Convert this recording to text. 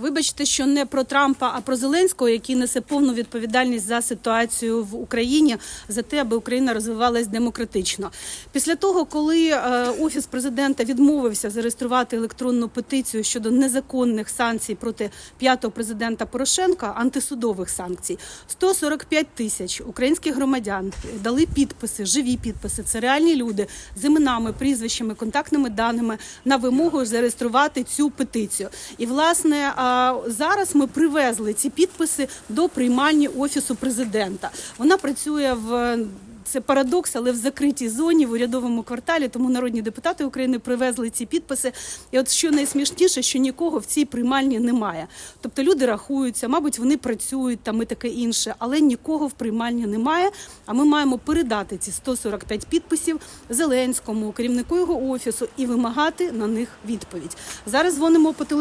Вибачте, що не про Трампа, а про Зеленського, який несе повну відповідальність за ситуацію в Україні, за те, аби Україна розвивалась демократично. Після того, коли е, офіс президента відмовився зареєструвати електронну петицію щодо незаконних санкцій проти п'ятого президента Порошенка, антисудових санкцій, 145 тисяч українських громадян дали підписи, живі підписи. Це реальні люди з іменами, прізвищами, контактними даними на вимогу зареєструвати цю петицію. І власне а, зараз ми привезли ці підписи до приймальні офісу президента. Вона працює в. Це парадокс, але в закритій зоні в урядовому кварталі. Тому народні депутати України привезли ці підписи. І от що найсмішніше, що нікого в цій приймальні немає. Тобто люди рахуються, мабуть, вони працюють там і таке інше, але нікого в приймальні немає. А ми маємо передати ці 145 підписів Зеленському, керівнику його офісу, і вимагати на них відповідь. Зараз дзвонимо по телефону.